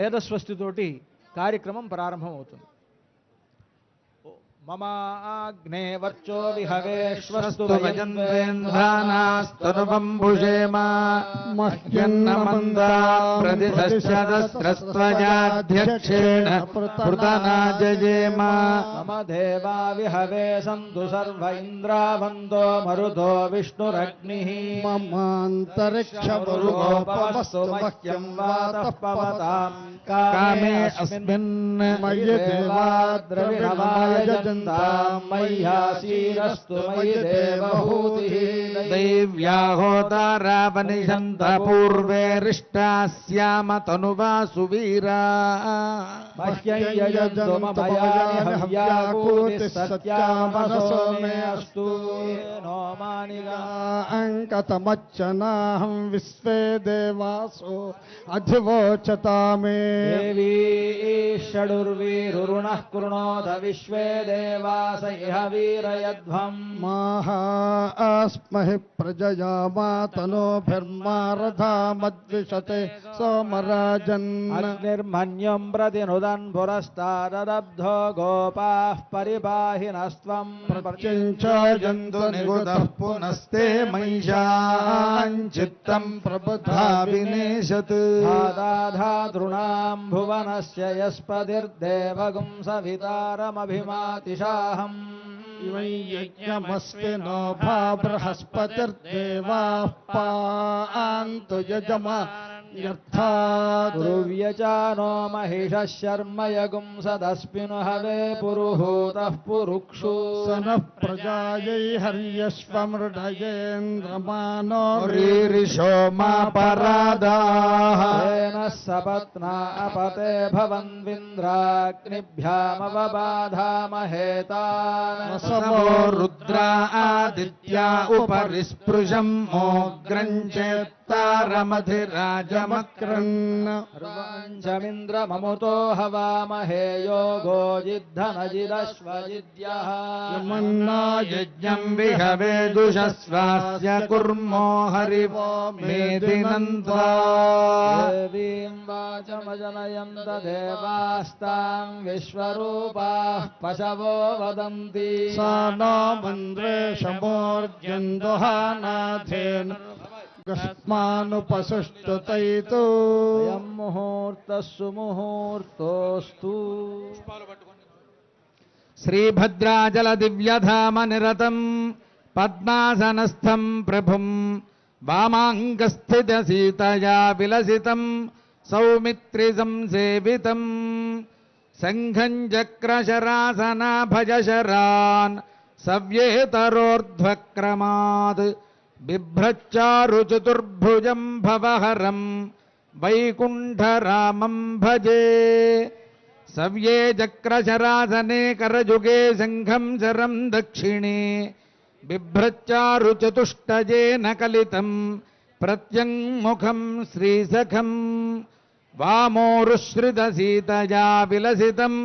వేదస్వస్తితోటి కార్యక్రమం ప్రారంభమవుతుంది. ममाग्ने वर्चो विहवेश्वस्तु गजन्द्रेन्द्राणास्तनुबम्भुषेम मह्यन्नमन्दा प्रतिशस्रस्त्वजाध्यक्षेण पृतनाजयेम मम देवा विहवे सन्तु सर्व इन्द्रावन्दो मरुधो विष्णुरग्निः। ममान्तरिक्षमरुगोपवस्तु मह्यं वातः पवताम् कामे अस्मिन् मयि देवाद्रविणमाय जन्ताम् मय्यासीरस्तु मयि देवभूतिः दैव्याहोतारावनिषन्त पूर्वे रिष्टास्याम तनुवा सुवीरा मह्यं यजन्तु मम यानि हव्याकूतिः सत्यामनसो मे अस्तु अङ्कतमच्चनाहं विश्वे देवासो अधिवोचता मे देवी षडुर्वीरुरुणः कृणोत विश्वे देवास इह वीरयध्वम्। माहा अस्महि प्रजया मातनोभिर्मा रथा मद्विशते सोमराजन् अग्निर्मन्यं प्रतिनुदन् पुरस्तादब्धो गोपाः परिपाहिनस्त्वम् प्रत्यञ्च जन्तु निगुतः पुनस्ते मैषाञ्चित्तम् प्रबुधा विनेशत्। धादाधातॄणाम् भुवनस्य यस्पतिर्देवगुं सवितारमभिमातिशाहम् यज्ञमस्ति नो भा बृहस्पतिर्देवाः पान्तु यजमा गुरुव्यचानो महिषः शर्म यगुं सदस्मिन् हवे पुरुहूतः पुरुक्षु। स नः प्रजायै हर्यश्वमृडयेन्द्रमानो रीरिषो मा परादाः। तेन सपत्ना अपते भवन्विन्द्राग्निभ्यामवबाधामहेतान्। समो रुद्रा आदित्या उपरि स्पृशम् मोग्रञ्चेत्तारमधिराजमक्रन् अर्वाञ्चमिन्द्रममुतो हवामहे योगो जिद्धनजिदश्वजिद्यः। यमन्ना यज्ञम् विहवेदुषस्वास्य कुर्मो हरिवो मेदिनन्त्वा। देवीं वाचमजनयन्त देवास्तां विश्वरूपाः पशवो वदन्ति। सा नो मन्द्रेशमोर्जन्दुहानाथेन गस्मानुपसुष्टुतैतु अयं मुहूर्तः सुमुहूर्तोऽस्तु श्रीभद्राजलदिव्यधामनिरतम् पद्मासनस्थम् प्रभुम् वामाङ्गस्थितसीतया विलसितम् सौमित्रिसंसेवितम् सङ्घम् चक्रशरासनाभजशरान् सव्येतरोर्ध्वक्रमात् बिभ्रच्चारुचतुर्भुजम् वैकुण्ठरामम् भजे। सव्ये चक्रशरासने करजुगे शङ्खम् शरम् दक्षिणे बिभ्रच्चारुचतुष्टजेन कलितम् प्रत्यङ्मुखम् श्रीसखम् वामोरुश्रितसीतया विलसितम्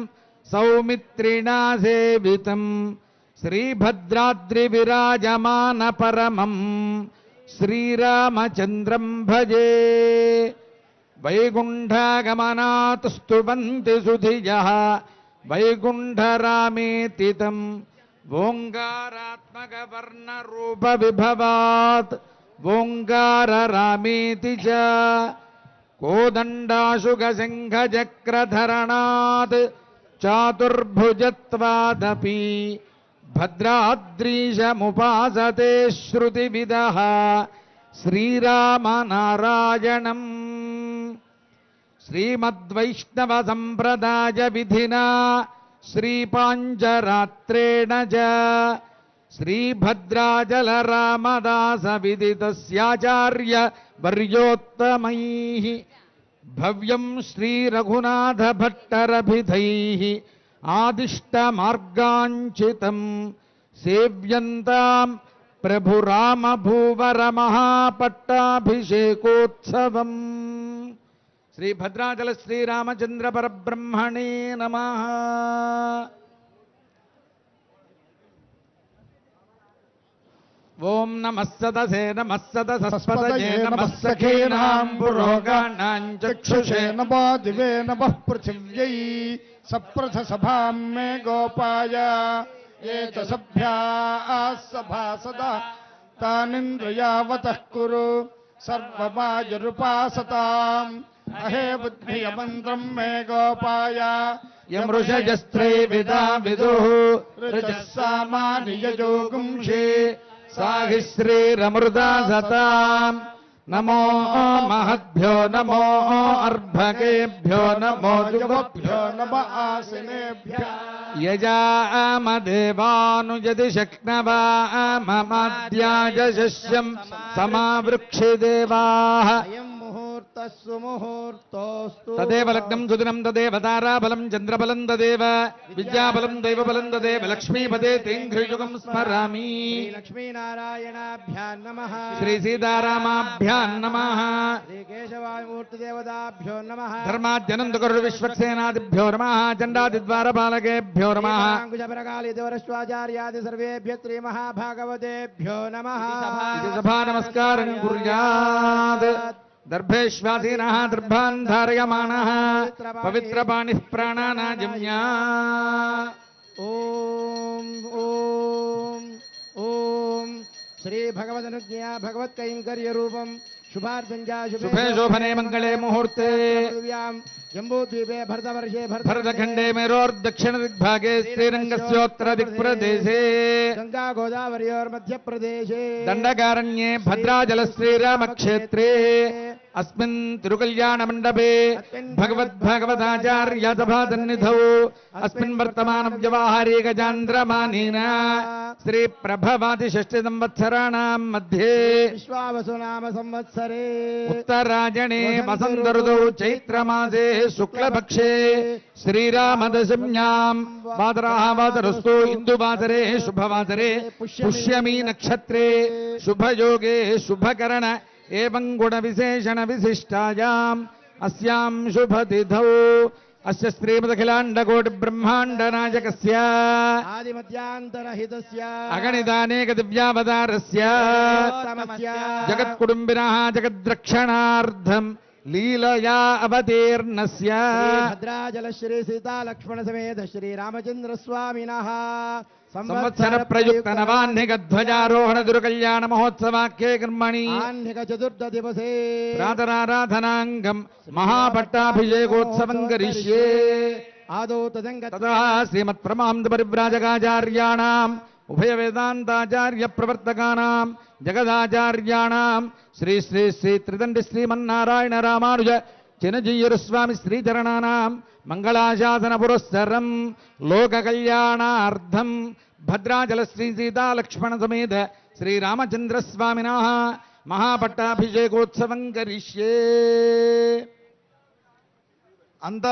सौमित्रिणा सेवितम् श्रीभद्राद्रिविराजमानपरमम् श्रीरामचन्द्रम् भजे। वैकुण्ठगमनात् स्तुवन्ति सुधिजः वैकुण्ठरामेति तम् ओङ्कारात्मकवर्णरूपविभवात् ओङ्काररामेति च। कोदण्डाशुगसिंहचक्रधरणात् चातुर्भुजत्वादपि భద్రాద్రీశముపాసతే శృతివిద శ్రీరామనారాయణం. శ్రీమద్వైష్ణవ సంప్రదాయ విధినా శ్రీపాంచరాత్రేణ చ శ్రీభద్రాచలరామదాసవిదిత్యాచార్య వర్యోత్తమై భవ్యం శ్రీరఘునాథభట్టరభిధై. आदिष्टमार्गाञ्चितम् सेव्यन्ताम् प्रभुरामभूवरमहापट्टाभिषेकोत्सवम् श्रीभद्राचलश्रीरामचन्द्रपरब्रह्मणे नमः। ॐ नमः सदसे नमः सदसस्पदये नमः सखेनाम् पुरोगाणाम् चक्षुषे नमो दिवे नमः पृथिव्यै। सप्रथ सभा में गोपाया। ये च सभ्या सभासदा तानिन्द्रयावतः कुरु। सर्वमायुरुपासताम् अहे बुद्धि बुद्धियमन्त्रम् मे गोपाय। यमृषजस्त्रैविदा विदुः ऋजः सामानियजोगुंषे सा हि श्रीरमृदा सताम् नमो महद्यो नमो अर्भगेभ्यो नमो जुगभ्यो नम आसनेभ्य। यजामदेवानुयदि शक्नवाममाद्याजशस्यं समावृक्षिदेवाः। తదేవ లగ్నం సుదినం తదేవ తారాబలం చంద్రబలం తదేవ విద్యాబలం దైవబలం తదేవ లక్ష్మీపదే తేంఘ్రియుగం స్మరామి లక్ష్మీనారాయణాభ్యాం నమ శ్రీ సీతారామాభ్యాం నమః శ్రీ కేశవామూర్తి దేవతాభ్యో నమ ధర్మాద్యనందకరు విశ్వక్సేనాదిభ్యో నమః చండాదిద్వారపాలకేభ్యో నమః అంకుశపరకాళి దేవరశ్వాచార్యాది సర్వేభ్య శ్రీ మహాభాగవతేభ్యో నమ సభా నమస్కారం కుర్యాత్ दर्भेश्वासीनः दर्भान् धारयमाणः पवित्रपाणिः प्राणानाजम्या। ॐ ॐ ॐ। श्रीभगवदनुज्ञया भगवत्कैङ्कर्यरूपं शुभार्जञ्जा शुभे शोभने मङ्गले मुहूर्ते। जम्बूद्वीपे भरतवर्षे और मध्य प्रदेशे दंडकारण्ये भद्रा दण्डकारण्ये भद्राजलश्रीरामक्षेत्रे अस्मिन् तिरुकल्याणमण्डपे भगवद्भागवताचार्यसभासन्निधौ। अस्मिन् वर्तमानव्यवहारे गजान्द्रमानेन श्रीप्रभवादिषष्टिसंवत्सराणाम् मध्ये विश्वावसुनाम संवत्सरे उत्तरायणे वसन्तऋतौ चैत्रमासे शुक्लपक्षे श्रीरामदशम्याम् वादराः वादरस्तु शुभवासरे पुष्यमी नक्षत्रे शुभयोगे शुभकरण एवं गुणविशेषणविशिष्टायाम् अस्यां शुभतिथौ। अस्य श्रीमदखिलाण्डकोटिब्रह्माण्डनायकस्य आदिमध्यान्तरहितस्य अगणितानेकदिव्यावतारस्य जगत्कुटुम्बिनः जगद्रक्षणार्थम् लीलया अवतीर्णस्य भद्राजलश्री सीतालक्ष्मणसमेत श्रीरामचन्द्रस्वामिनः। संवत्सरप्रयुक्त नवाह्निकध्वजारोहणदुर्कल्याणमहोत्सवाख्ये कर्मणि। आह्निकचतुर्थदिवसे। प्रातराराधनाङ्गम् महापट्टाभिषेकोत्सवम् करिष्ये आदौ तदङ्ग उभय वेदाताचार्य उभयवेदान्ताचार्यप्रवर्तकानाम् జగదాచార్యాణం. శ్రీ శ్రీ శ్రీ త్రిదండి శ్రీమన్నారాయణ రామానుజ చినజీయరుస్వామి శ్రీచరణానాం. మంగళాశాసన పురస్సరం. లోక కళ్యాణార్థం. భద్రాచల శ్రీ సీతాలక్ష్మణ సమేత శ్రీరామచంద్రస్వామినా మహాపట్టాభిషేకోత్సవం కరిష్యే. అంత